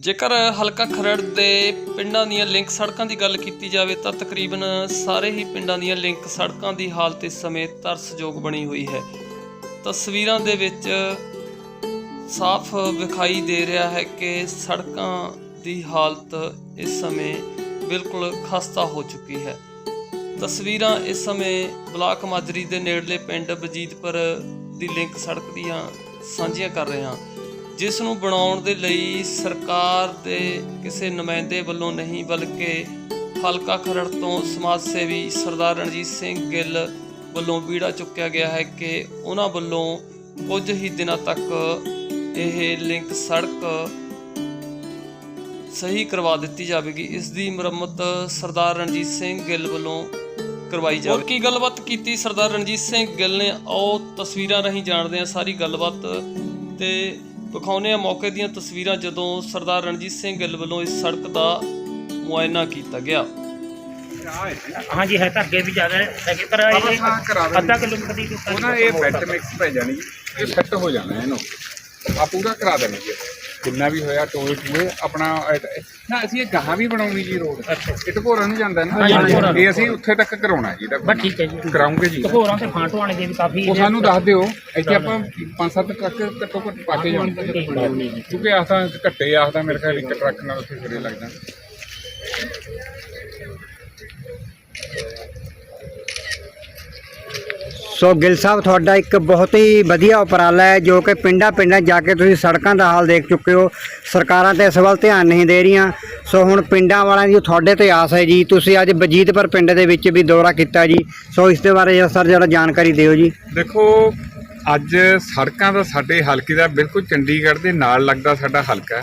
ਜੇਕਰ ਹਲਕਾ ਖਰੜ ਦੇ ਪਿੰਡਾਂ ਦੀਆਂ ਲਿੰਕ ਸੜਕਾਂ ਦੀ ਗੱਲ ਕੀਤੀ ਜਾਵੇ ਤਾਂ ਤਕਰੀਬਨ ਸਾਰੇ ਹੀ ਪਿੰਡਾਂ ਦੀਆਂ ਲਿੰਕ ਸੜਕਾਂ ਦੀ ਹਾਲਤ ਇਸ ਸਮੇਂ ਤਰਸਯੋਗ ਬਣੀ ਹੋਈ ਹੈ। ਤਸਵੀਰਾਂ ਦੇ ਵਿੱਚ ਸਾਫ਼ ਵਿਖਾਈ ਦੇ ਰਿਹਾ ਹੈ ਕਿ ਸੜਕਾਂ ਦੀ ਹਾਲਤ ਇਸ ਸਮੇਂ ਬਿਲਕੁਲ ਖਸਤਾ ਹੋ ਚੁੱਕੀ ਹੈ। ਤਸਵੀਰਾਂ ਇਸ ਸਮੇਂ ਬਲਾਕ ਮਾਜਰੀ ਦੇ ਨੇੜਲੇ ਪਿੰਡ ਬਜੀਤਪੁਰ ਦੀ ਲਿੰਕ ਸੜਕ ਦੀਆਂ ਸਾਂਝੀਆਂ ਕਰ ਰਹੇ ਹਾਂ। ਜਿਸ ਨੂੰ ਬਣਾਉਣ ਦੇ ਲਈ ਸਰਕਾਰ ਦੇ ਕਿਸੇ ਨੁਮਾਇੰਦੇ ਵੱਲੋਂ ਨਹੀਂ, ਬਲਕਿ ਹਲਕਾ ਖਰੜ ਤੋਂ ਸਮਾਜ ਸੇਵੀ ਸਰਦਾਰ ਰਣਜੀਤ ਸਿੰਘ ਗਿੱਲ ਵੱਲੋਂ ਬੀੜਾ ਚੁੱਕਿਆ ਗਿਆ ਹੈ ਕਿ ਉਹਨਾਂ ਵੱਲੋਂ ਕੁਝ ਹੀ ਦਿਨਾਂ ਤੱਕ ਇਹ ਲਿੰਕ ਸੜਕ ਸਹੀ ਕਰਵਾ ਦਿੱਤੀ ਜਾਵੇਗੀ। ਇਸ ਦੀ ਮੁਰੰਮਤ ਸਰਦਾਰ ਰਣਜੀਤ ਸਿੰਘ ਗਿੱਲ ਵੱਲੋਂ ਕਰਵਾਈ ਜਾਵੇ ਕੀ ਗੱਲਬਾਤ ਕੀਤੀ ਸਰਦਾਰ ਰਣਜੀਤ ਸਿੰਘ ਗਿੱਲ ਨੇ? ਉਹ ਤਸਵੀਰਾਂ ਰਾਹੀਂ ਜਾਣਦੇ ਹਾਂ ਸਾਰੀ ਗੱਲਬਾਤ ਤੇ ਵਿਖਾਉਂਦੇ ਹਾਂ ਮੌਕੇ ਦੀਆਂ ਤਸਵੀਰਾਂ ਜਦੋਂ ਸਰਦਾਰ ਰਣਜੀਤ ਸਿੰਘ ਗਿੱਲ ਵੱਲੋਂ ਇਸ ਸੜਕ ਦਾ ਮੁਆਇਨਾ ਕੀਤਾ ਗਿਆ। ਹਾਂਜੀ ਹੈ ਤਾਂ ਅੱਗੇ ਵੀ ਜ਼ਿਆਦਾ ਹੈਗੇ ਪਰ ਆਪਾਂ ਇਹ ਸਾਂ ਕਰਾ ਦੇਣੀ। ਅੱਧਾ ਕਿਲੋਮੀਟਰ ਦੀ ਉਹ ਨਾ ਇਹ ਬੈਟ ਮਿਕਸ ਪੈ ਜਾਣੀ। ਇਹ ਸੈੱਟ ਹੋ ਜਾਣਾ ਇਹਨੂੰ। ਆ ਪੂਰਾ ਕਰਾ ਦੇਣਗੇ ਜਿੰਨਾ ਵੀ ਹੋਇਆ ਟੋਏ ਟੂਏ ਆਪਣਾ ਨਾ ਅਸੀਂ ਇਹ ਗਾਹਾਂ ਵੀ ਬਣਾਉਣੀ ਜੀ ਰੋਡ। ਅੱਛਾ ਇਹ ਢਕੋਰਾਂ ਨੂੰ ਜਾਂਦਾ ਨਾ। ਇਹ ਅਸੀਂ ਉੱਥੇ ਤੱਕ ਕਰਾਉਣਾ ਜੀ ਇਹਦਾ ਬਸ ਠੀਕ ਹੈ ਜੀ। ਕਰਾਉਂਗੇ ਜੀ। ਘੋਰਾਂ ਤੇ ਫਾਂਟੋ ਆਣੇ ਦੇ ਵੀ ਕਾਫੀ ਉਹ ਸਾਨੂੰ ਦੱਸ ਦਿਓ ਇੱਥੇ ਆਪਾਂ ਪੰਜ ਸੱਤ ਟਰੱਕ ਘੱਟੋ ਘੱਟ ਪਾ ਕੇ ਜਾਵਾਂਗੇ। ਕਿਉਂਕਿ ਆਹ ਤਾਂ ਘੱਟੇ ਆਹ ਤਾਂ ਮੇਰੇ ਖਿਆਲ ਇੱਕ ਟਰੱਕ ਨਾਲ ਉੱਥੇ ਕਰੇ ਲੱਗ ਸੋ ਗਿੱਲ ਸਾਹਿਬ, ਤੁਹਾਡਾ ਇੱਕ ਬਹੁਤ ਹੀ ਵਧੀਆ ਉਪਰਾਲਾ ਹੈ ਜੋ ਕਿ ਪਿੰਡਾਂ ਪਿੰਡਾਂ ਜਾ ਕੇ ਤੁਸੀਂ ਸੜਕਾਂ ਦਾ ਹਾਲ ਦੇਖ ਚੁੱਕੇ ਹੋ। ਸਰਕਾਰਾਂ ਤੇ ਇਸ ਵੱਲ ਧਿਆਨ ਨਹੀਂ ਦੇ ਰਹੀਆਂ। ਸੋ ਹੁਣ ਪਿੰਡਾਂ ਵਾਲਿਆਂ ਦੀ ਤੁਹਾਡੇ ਤੇ ਆਸ ਹੈ ਜੀ। ਤੁਸੀਂ ਅੱਜ ਬਜੀਤਪੁਰ ਪਿੰਡ ਦੇ ਵਿੱਚ ਵੀ ਦੌਰਾ ਕੀਤਾ ਜੀ। ਸੋ ਇਸ ਦੇ ਬਾਰੇ ਸਰ ਜਰਾ ਜਾਣਕਾਰੀ ਦਿਓ ਜੀ। ਦੇਖੋ, ਅੱਜ ਸੜਕਾਂ ਦਾ ਸਾਡੇ ਹਲਕੇ ਦਾ ਬਿਲਕੁਲ ਚੰਡੀਗੜ੍ਹ ਦੇ ਨਾਲ ਲੱਗਦਾ ਸਾਡਾ ਹਲਕਾ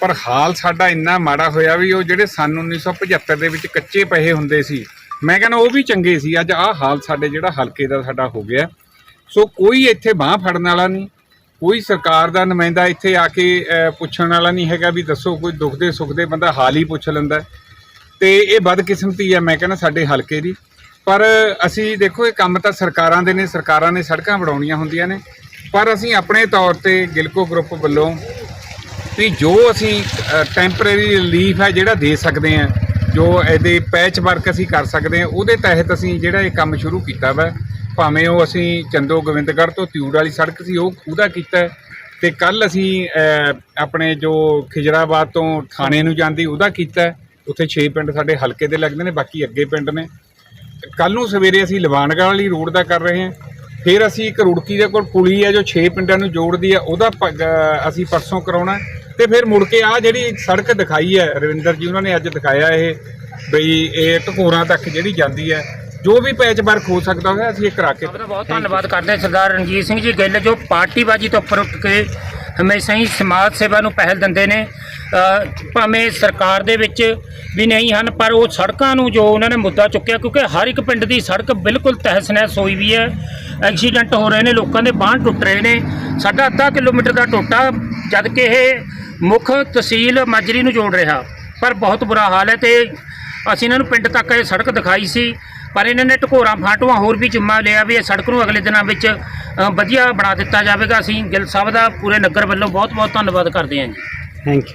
ਪਰ ਹਾਲ ਸਾਡਾ ਇੰਨਾ ਮਾੜਾ ਹੋਇਆ ਵੀ ਉਹ ਜਿਹੜੇ ਸਨ 1975 ਦੇ ਵਿੱਚ ਕੱਚੇ ਪਏ ਹੁੰਦੇ ਸੀ ਮੈਂ ਕਹਿੰਦਾ ਉਹ ਵੀ ਚੰਗੇ ਸੀ, ਅੱਜ ਆਹ ਹਾਲ ਸਾਡੇ ਜਿਹੜਾ ਹਲਕੇ ਦਾ ਸਾਡਾ ਹੋ ਗਿਆ। ਸੋ ਕੋਈ ਇੱਥੇ ਬਾਹ ਫੜਨ ਵਾਲਾ ਨਹੀਂ, ਕੋਈ ਸਰਕਾਰ ਦਾ ਨੁਮਾਇੰਦਾ ਇੱਥੇ ਆ ਕੇ ਪੁੱਛਣ ਵਾਲਾ ਨਹੀਂ ਹੈਗਾ ਵੀ ਦੱਸੋ ਕੋਈ ਦੁੱਖ ਦੇ ਸੁੱਖ ਦੇ ਬੰਦਾ ਹਾਲ ਹੀ ਪੁੱਛ ਲੈਂਦਾ ਤੇ ਇਹ ਬਦਕਿਸਮਤੀ ਹੈ, ਮੈਂ ਕਹਿੰਦਾ ਸਾਡੇ ਹਲਕੇ ਦੀ। ਪਰ ਅਸੀਂ ਦੇਖੋ, ਇਹ ਕੰਮ ਤਾਂ ਸਰਕਾਰਾਂ ਦੇ ਨੇ, ਸਰਕਾਰਾਂ ਨੇ ਸੜਕਾਂ ਬਣਾਉਣੀਆਂ ਹੁੰਦੀਆਂ ਨੇ। ਪਰ ਅਸੀਂ ਆਪਣੇ ਤੌਰ ਤੇ ਗਿਲਕੋ ਗਰੁੱਪ ਵੱਲੋਂ ਵੀ ਜੋ ਅਸੀਂ ਟੈਂਪਰੇਰੀ ਰਿਲੀਫ ਹੈ ਜਿਹੜਾ ਦੇ ਸਕਦੇ ਹਾਂ ਜੋ ਇਹਦੇ ਪੈਚ ਵਰਕ ਅਸੀਂ ਕਰ ਸਕਦੇ ਹਾਂ, ਉਹਦੇ ਤਹਿਤ ਅਸੀਂ ਜਿਹੜਾ ਇਹ ਕੰਮ ਸ਼ੁਰੂ ਕੀਤਾ ਵਾ, ਭਾਵੇਂ ਉਹ ਅਸੀਂ ਚੰਦੋ ਗੋਬਿੰਦਗੜ੍ਹ ਤੋਂ ਤਿਊੜ ਵਾਲੀ ਸੜਕ ਸੀ, ਉਹ ਉਹਦਾ ਕੀਤਾ ਹੈ, ਤੇ ਕੱਲ ਅਸੀਂ ਆਪਣੇ ਜੋ ਖਿਜਰਾਬਾਦ ਤੋਂ ਥਾਣੇ ਨੂੰ ਜਾਂਦੀ, ਉਹਦਾ ਕੀਤਾ ਉੱਥੇ 6 ਪਿੰਡ ਸਾਡੇ ਹਲਕੇ ਦੇ ਲੱਗਦੇ ਨੇ, ਬਾਕੀ ਅੱਗੇ ਪਿੰਡ ਨੇ। ਕੱਲ ਨੂੰ ਸਵੇਰੇ ਅਸੀਂ ਲਵਾਨਗੜ੍ਹ ਵਾਲੀ ਰੋਡ ਦਾ ਕਰ ਰਹੇ ਹਾਂ, ਫਿਰ ਅਸੀਂ ਇੱਕ ਰੁੜਕੀ ਦੇ ਕੋਲ ਪੁਲੀ ਹੈ, ਜੋ 6 ਪਿੰਡਾਂ ਨੂੰ ਜੋੜਦੀ ਹੈ, ਉਹਦਾ ਪ- ਅਸੀਂ ਪਰਸੋਂ ਕਰਾਉਣਾ ਤੇ ਫਿਰ ਮੁੜ ਕੇ ਆ ਜਿਹੜੀ ਸੜਕ ਦਿਖਾਈ ਹੈ ਰਵਿੰਦਰ ਜੀ ਉਹਨਾਂ ਨੇ ਅੱਜ ਦਿਖਾਇਆ ਇਹ ਬਈ ਇਹ ਢਕੋਰਾਂ ਤੱਕ ਜਿਹੜੀ ਜਾਂਦੀ ਹੈ ਜੋ ਵੀ ਪੈਚ ਵਰਕ ਹੋ ਸਕਦਾ ਹੋਇਆ ਅਸੀਂ ਇਹ ਕਰਾ ਕੇ ਬਹੁਤ ਬਹੁਤ ਧੰਨਵਾਦ ਕਰਦੇ ਹਾਂ ਸਰਦਾਰ ਰਣਜੀਤ ਸਿੰਘ ਜੀ ਗਿੱਲ ਜੋ ਪਾਰਟੀਬਾਜੀ ਤੋਂ ਉੱਪਰ ਉੱਠ ਕੇ ਹਮੇਸ਼ਾ ਹੀ ਸਮਾਜ ਸੇਵਾ ਨੂੰ ਪਹਿਲ ਦਿੰਦੇ ਨੇ। ਭਾਵੇਂ ਸਰਕਾਰ ਦੇ ਵਿੱਚ ਵੀ ਨਹੀਂ ਹਨ ਪਰ ਉਹ ਸੜਕਾਂ ਨੂੰ ਜੋ ਉਹਨਾਂ ਨੇ ਮੁੱਦਾ ਚੁੱਕਿਆ ਕਿਉਂਕਿ ਹਰ ਇੱਕ ਪਿੰਡ ਦੀ ਸੜਕ ਬਿਲਕੁਲ ਤਹਿਸ ਨਹਿਸ ਹੋਈ ਵੀ ਹੈ। ਐਕਸੀਡੈਂਟ ਹੋ ਰਹੇ ਨੇ ਲੋਕਾਂ ਦੇ ਬਾਂਹ ਟੁੱਟ ਰਹੇ ਨੇ। ਸਾਡਾ ਅੱਧਾ ਕਿਲੋਮੀਟਰ ਦਾ ਟੋਟਾ ਜਦ ਕਿ ਇਹ ਮੁੱਖ ਤਹਿਸੀਲ ਮਾਜਰੀ ਨੂੰ ਜੋੜ ਰਿਹਾ ਪਰ ਬਹੁਤ ਬੁਰਾ ਹਾਲ ਹੈ ਤੇ ਅਸੀਂ ਇਹਨਾਂ ਨੂੰ ਪਿੰਡ ਤੱਕ ਇਹ ਸੜਕ ਦਿਖਾਈ ਸੀ ਪਰ ਇਹਨਾਂ ਨੇ ਢਕੋਰਾਂ ਫਾਟੂਆਂ ਹੋਰ ਵੀ ਜਿੰਮਾ ਲਿਆ ਵੀ ਇਹ ਸੜਕ ਨੂੰ ਅਗਲੇ ਦਿਨਾਂ ਵਿੱਚ ਅ, ਵਧੀਆ ਬਣਾ ਦਿੱਤਾ ਜਾਵੇਗਾ। ਅਸੀਂ ਗਿੱਲ ਸਾਹਿਬ ਦਾ ਪੂਰੇ ਨਗਰ ਵੱਲੋਂ ਬਹੁਤ ਬਹੁਤ ਧੰਨਵਾਦ ਕਰਦੇ ਹਾਂ ਜੀ। Thank you